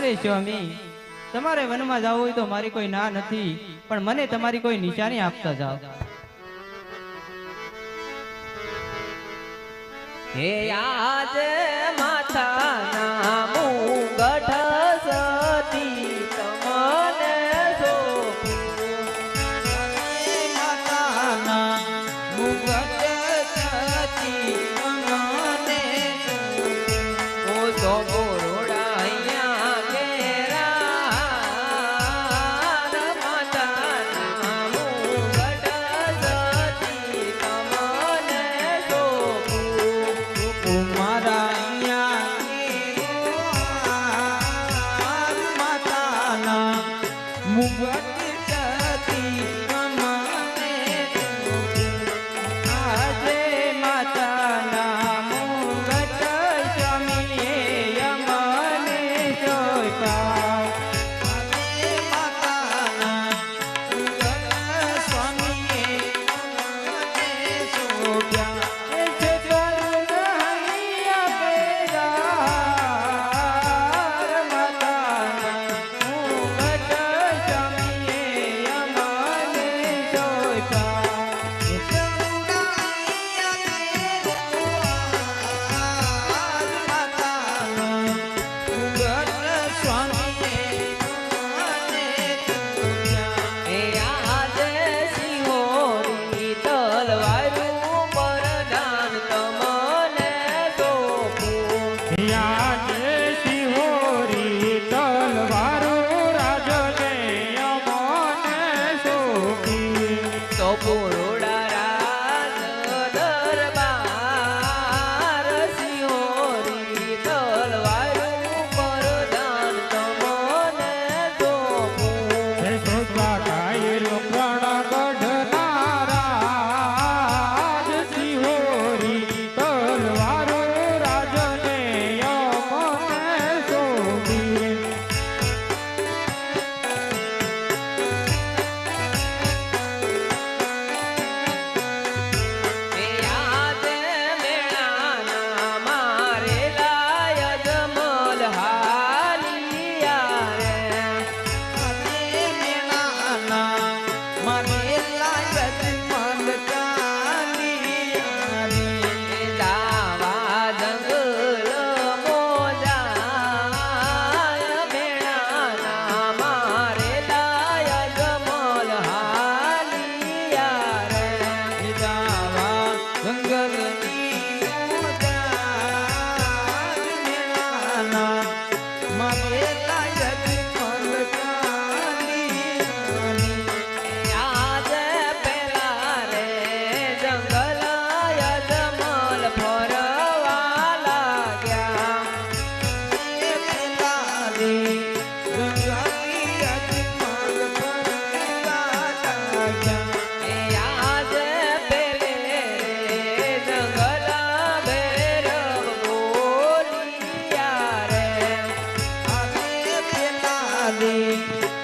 અરે સ્વામી, તમારે વનમાં જવું હોય તો મારી કોઈ ના નથી, પણ મને તમારી કોઈ નિશાની આપતા જાઓ. હે આજે માથા મુગઢ સતી તમને સોપી માતા ના મુગઢ સતી back.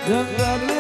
The.